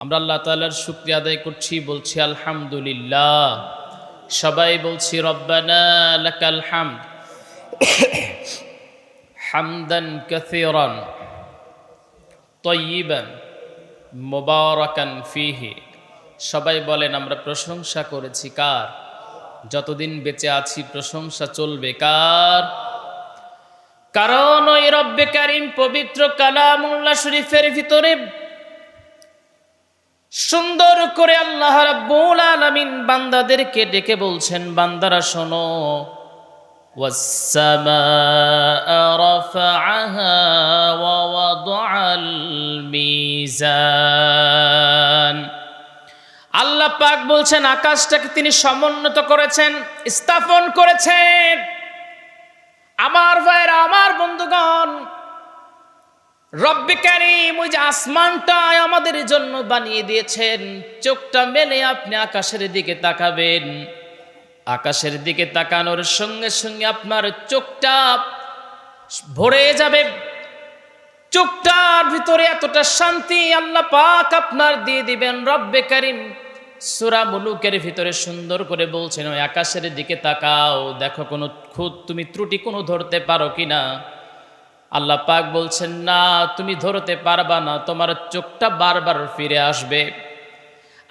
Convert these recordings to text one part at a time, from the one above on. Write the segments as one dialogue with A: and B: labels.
A: আমরা আল্লাহ তালার শুক্রিয়া আদায় করছি, বলছি আলহামদুলিল্লাহ। সবাই বলছি, রব্বানা লাকাল হামদ, হামদান কাসীরান তয়্যিবান মোবারকান ফিহি। সবাই বলেন, আমরা প্রশংসা করেছি। কার? যতদিন বেঁচে আছি, প্রশংসা চলবে কার? কারণ ওই রব্বে কারিম পবিত্র কালামুল্লাহ শরীফের ভিতরে সুন্দর করে আল্লাহ রাব্বুল আলামিন বান্দাদেরকে ডেকে বলছেন বান্দারা শোনো والسماء رفعها ووضع الميزان আল্লাহ পাক বলছেন আকাশটাকে তিনি সমুন্নত করেছেন স্থাপন করেছেন আমার ভাইরা আমার বন্ধুগণ রব্বি কারিম, ওই যে আসমানটা আমাদের জন্য বানিয়ে দিয়েছেন। চোখটা মেলে আপনি আকাশের দিকে তাকাবেন। আকাশের দিকে তাকানোর সঙ্গে সঙ্গে আপনার চোখটা ভরে যাবে। চোখটার ভিতরে এতটা শান্তি আল্লাহ পাক আপনার দিয়ে দিবেন। রব্বে কারিম, সুরা মুলুকের ভিতরে সুন্দর করে বলছেন, ওই আকাশের দিকে তাকাও। দেখো কোনো খুদ তুমি ত্রুটি কোনো ধরতে পারো কিনা? আল্লাহ পাক বলছেন, না, তুমি ধরতে পারবা না, তোমার চোখটা বারবার ফিরে আসবে।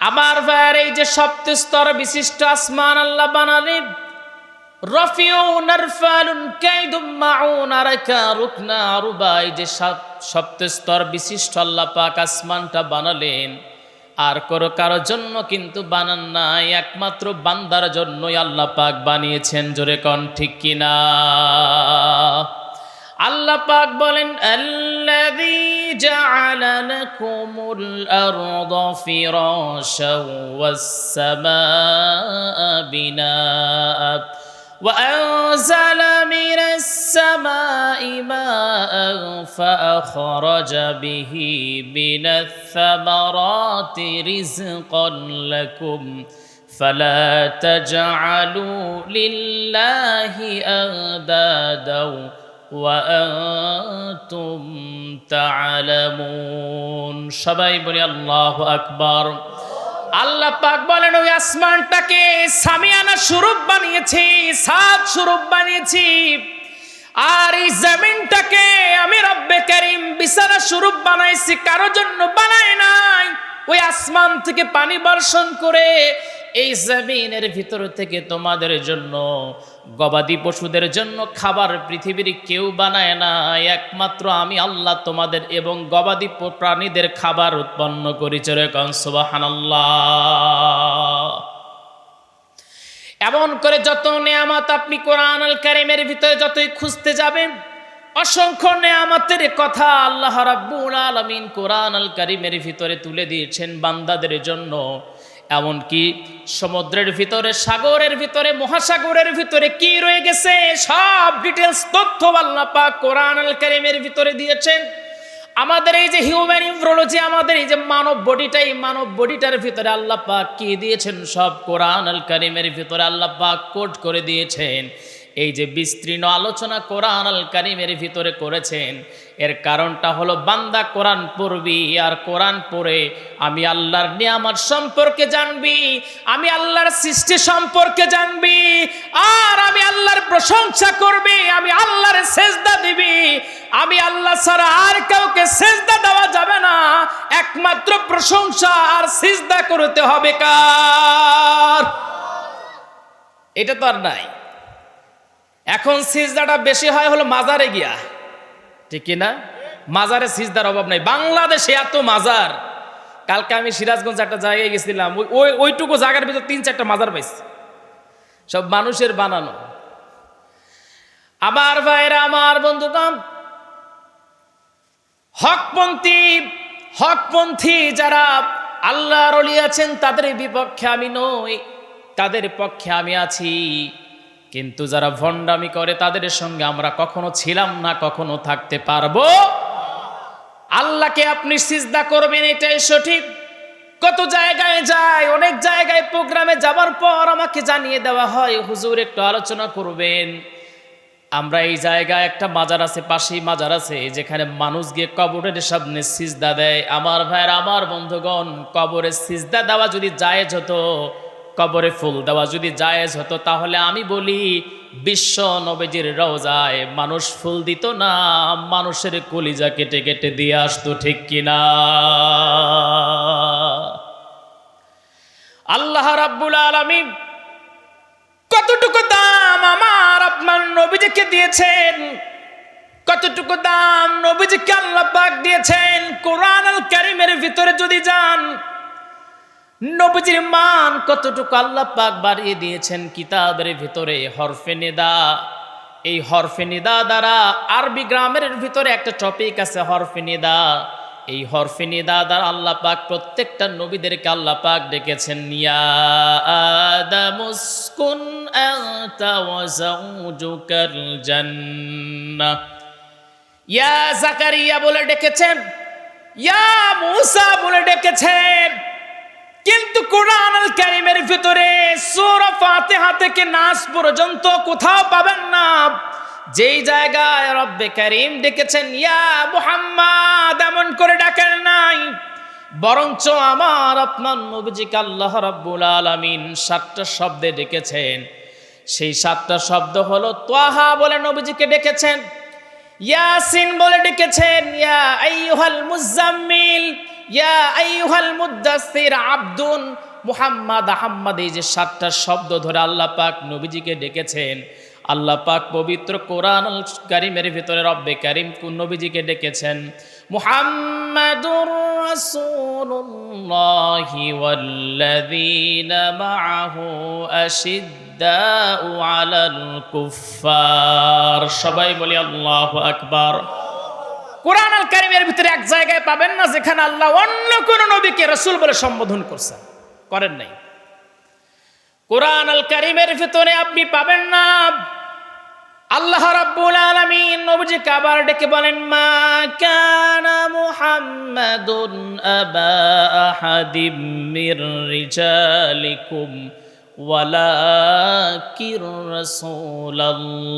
A: আমার ভাইয়ের এই যে সপ্ত স্তর বিশিষ্ট আসমান আল্লাহ বানালেন যে বিশিষ্ট বানালেন, আর করো কারও জন্য কিন্তু বানান নাই, একমাত্র বান্দার জন্যই আল্লাহ পাক বানিয়েছেন, জোরে কন ঠিক কিনা? আল্লাহ পাক বলেন আল্লাযী জাআলা লাকুমুল আরদা ফিরাশাও ওয়াস সামাআ বিনাআ وأنزل من السماء ماء فأخرج به من الثمرات رزقا لكم فلا تجعلوا لله أندادا وأنتم تعلمون সবাই বলি আল্লাহ আকবার আল্লাহ পাক বলেন ওই আসমানটাকে সামিয়ানা স্বরূপ বানিয়েছি সাত স্বরূপ বানিয়েছি আর এই জমিনটাকে আমি রব্বে কারিম বিছানা স্বরূপ বানাইছি কারো জন্য বানাই নাই ওই আসমান থেকে পানি বর্ষণ করে এই জমিনের ভিতর থেকে তোমাদের জন্য গবাদি পশুদের জন্য খাবার পৃথিবীর কেউ বানায় না। একমাত্র আমি আল্লাহ তোমাদের এবং গবাদি প্রাণীদের খাবার উৎপন্ন করি কনসবাহানাল্লাহ এমন করে যত নেয়ামত আপনি কোরআন কারিমের ভিতরে যতই খুঁজতে যাবেন, অসংখ্য নেয়ামতের কথা আল্লাহ রাব্বুল আলামিন কোরআন আল কারিমের ভিতরে তুলে দিয়েছেন বান্দাদের জন্য। এমনকি সমুদ্রের ভিতরে, সাগরের ভিতরে, মহাসাগরের ভিতরে কি রয়ে গেছে? সব ডিটেলস তথ্য আল্লাহ কোরআন আল কারিমের ভিতরে দিয়েছেন। আমাদের এই যে হিউম্যান ইউরোলজি আমাদের এই যে মানব বডিটা এই মানব বডিটার ভিতরে আল্লাহ পাক কি দিয়েছেন? সব কোরআন আল কারিমের ভিতরে আল্লাহ পাক কোট করে দিয়েছেন। এই যে বিস্তীর্ণ আলোচনা কোরআন আল কারিমের ভিতরে করেছেন, এর কারণটা হলো বান্দা কোরআন পড়বি আর কোরআন পড়ে আমি আল্লাহর নিয়ামত সম্পর্কে জানবি, আমি আল্লাহর সৃষ্টি সম্পর্কে জানবি, আর আমি আল্লাহর প্রশংসা করবি, আমি আল্লাহর সেজদা দিবি। আমি আল্লাহ ছাড়া আর কাউকে সেজদা দেওয়া যাবে না, একমাত্র প্রশংসা আর সেজদা করতে হবে কার? এটা তো আর নাই। এখন সিজদাটা বেশি হয় হলো মাজারে গিয়া। ঠিক না মাজারে সিজদার অভাব নাই। বাংলাদেশে এত মাজার। কালকে আমি সিরাজগঞ্জ একটা জায়গায় গেছিলাম। ওই ওই ওইটুকু জায়গার ভিতর তিন চারটা মাজার পাইছি। সব মানুষের বানানো। আমার ভাইরা আমার বন্ধুগণ, হকপন্থী হকপন্থী যারা আল্লাহর আছেন, তাদের বিপক্ষে আমি নই। তাদের পক্ষে আমি আছি। কিন্তু যারা ভণ্ডামি করে তাদের সঙ্গে আমরা কখনো ছিলাম না, কখনো থাকতে পারব। আল্লাহকে আপনি সিজদা করবেন, এটাই সঠিক। কত জায়গায় যায়, অনেক জায়গায় প্রোগ্রামে যাবার পর আমাকে জানিয়ে দেওয়া হয়, হুজুর, একটু আলোচনা করবেন। আমরা এই জায়গায় একটা মাজার আছে, পাশেই মাজার আছে, যেখানে মানুষ গিয়ে কবরের সামনে সিজদা দেয়। আমার ভাইয়ের, আমার বন্ধুগণ কবরের সিজদা দেওয়া যদি জায়েজ হতো কবরে ফুল দেওয়া যদি জায়েজ হতো, তাহলে আমি বলি, বিশ্ব নবীজির রওজায় মানুষ ফুল দিত না, মানুষের কলিজা কেটে কেটে দিয়ে আসতো, ঠিক কিনা? আল্লাহ রাব্বুল আলামিন কতটুকু দাম আমার আপনার নবীজিকে দিয়েছেন? কতটুকু দাম নবীজিকে আল্লাহ পাক দিয়েছেন? কোরআন আল কারিমের ভিতরে যদি যান নবীজির মান কতটুকু আল্লাহ পাক বাড়িয়ে দিয়েছেন কিতাবের ভিতরে? হরফে নিদা। এই হরফে নিদা দ্বারা আরবি গ্রামের ভিতরে একটা টপিক আছে, হরফে নিদা। এই হরফে নিদা দ্বারা আল্লাহ পাক প্রত্যেকটা নবীদেরকে আল্লাহ পাক ডেকেছেন, ইয়া আদামুসকুন আনতা ওয়া যাওজুকাল জান্নাহ ইয়া জাকারিয়া বলে ডেকেছেন। ইয়া মুসা বলে ডেকেছেন। কিন্তু কোরআন কারিমের ভিতরে সূরা ফাতিহা থেকে নাস পর্যন্ত কোথাও পাবেন না। যেই জায়গায় রব্বে করিম ডেকেছেন, ইয়া মুহাম্মদ, এমন করে ডাকেন নাই। বরঞ্চ আমার, আপনার নবীজিকে আল্লাহ রাব্বুল আলামিন সাতটা শব্দে ডেকেছেন। সেই সাতটা শব্দ হলো তোয়াহা বলে নবীজিকে ডেকেছেন, ইয়াসিন বলে ডেকেছেন, ইয়া আইয়ুহাল মুজাম্মিল ইয়া আব্দুন। মুহাম্মদ আহাম্মদ, এই যে সাতটা শব্দ ধরে আল্লাহ পাক নবীজিকে ডেকেছেন। আল্লাহ পাক পবিত্র কোরআন কারিমের ভিতরে রব্বে কারিম নবীজিকে ডেকেছেন। সবাই বলি আল্লাহু আকবার। কোরআন আল কারিমের ভিতরে এক জায়গায় পাবেন না, যেখানে আল্লাহ অন্য কোন নবীকে রসুল বলে সম্বোধন করছেন। করেন নাই। কোরআন আল কারিমের ভিতরে আপনি পাবেন না। আল্লাহ রাব্বুল আলামিন নবীজি কাবার ডেকে বলেন, মা কানা মুহাম্মাদুন আবা আহাদিম মির রিজালিকুম ওয়ালাকির রাসূলুল্লাহ।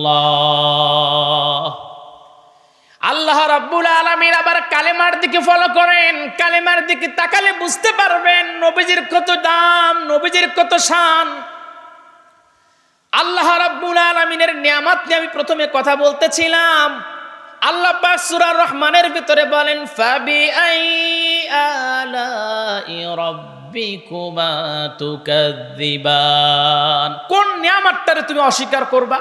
A: আল্লাহ রাব্বুল আলামিন আবার কালেমার দিকে ফলো করেন। কালেমার দিকে তাকালে বুঝতে পারবেন নবীজির কত দাম, নবীজির কত শান। আল্লাহ রাব্বুল আলামিনের নিয়ামত নিয়ে আমি প্রথমে কথা বলতেছিলাম। আল্লাহ পাক সূরা রহমানের ভিতরে বলেন ফাবি আই আলাই রাব্বিকুমা তুকাযিবান কোন নিয়ামতটারে তুমি অস্বীকার করবা?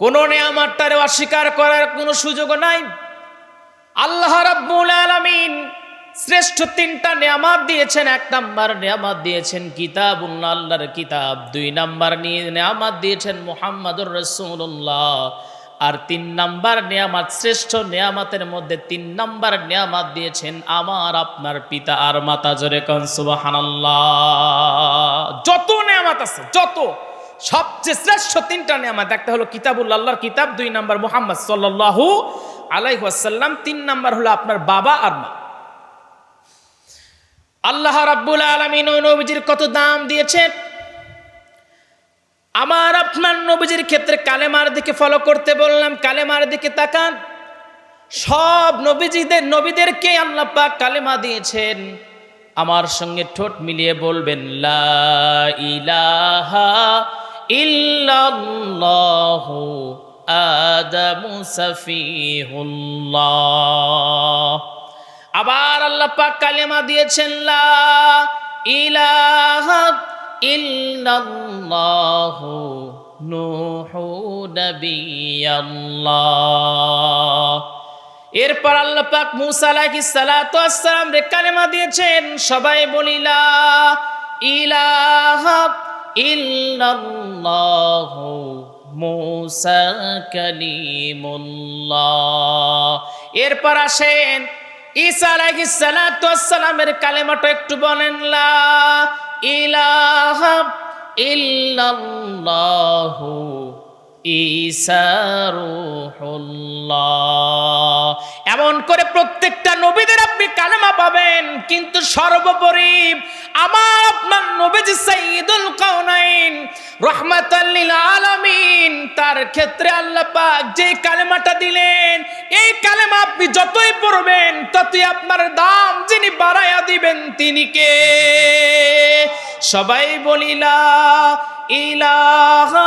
A: কোন নিয়ামতটারে অস্বীকার করার কোনো সুযোগ নাই। আল্লাহ রাব্বুল আলামিন শ্রেষ্ঠ তিনটা নিয়ামত দিয়েছেন। এক নাম্বার নিয়ামত দিয়েছেন কিতাব আল্লাহর কিতাব। দুই নাম্বার নিয়ে নিয়ামত দিয়েছেন মুহাম্মাদুর রাসূলুল্লাহ। আর তিন নাম্বার নিয়ামত, শ্রেষ্ঠ নিয়ামতের মধ্যে তিন নাম্বার নিয়ামত দিয়েছেন আমার, আপনার পিতা আর মাতা। জোরে কন, সুবহানাল্লাহ। যত নিয়ামত আছে, যত। সবচেয়ে শ্রেষ্ঠ তিনটা নিয়ামত, একটা হলো কিতাবুল আল্লাহর কিতাব, দুই নাম্বার মোহাম্মদ সাল্লাল্লাহু আলাইহি ওয়াসাল্লাম, তিন নাম্বার হলো আপনার বাবা আর মা। আল্লাহ রাব্বুল আলামিন নবীজির কত দাম দিয়েছেন? আমার আপনার নবীজির ক্ষেত্রে কালেমার দিকে ফলো করতে বললাম, কালেমার দিকে তাকান। সব নবীজিদের নবীদেরকে আল্লাহ পাক কালেমা দিয়েছেন। আমার সঙ্গে ঠোঁট মিলিয়ে বলবেন, লা ইলাহা ইল্লাল্লাহু আদামু সাফিহুল্লাহ। আবার আল্লাহ পাক কালেমা দিয়েছেন, লা ইলাহা ইল্লাল্লাহু নূহু নবিয়াল্লাহ। এরপর আল্লাহ পাক মুসা সালাতু রে কালেমা দিয়েছেন, সবাই বলিলা ইলাহা ইল্লাল্লাহু মুসা কালিমুল্লাহ। এরপর আসেন, ঈসা আলাইহিস সালাতু ওয়াসসালামের কালেমাটা একটু বলেন, লা ইলাহা ইল্লাল্লাহু এমন করে প্রত্যেকটা নবীদের আপনি কালেমা পাবেন, কিন্তু সর্বোপরি আমার আপনার নবীজি সাইয়্যিদুল কাউনাইন রহমাতাল লিল আলামিন, তার ক্ষেত্রে আল্লাহ পাক যে কালেমাটা দিলেন, এই কালেমা আপনি যতই পড়বেন, ততই আপনার দাম যিনি বাড়ায়া দিবেন তিনি কে? সবাই বলিলা ইলাহা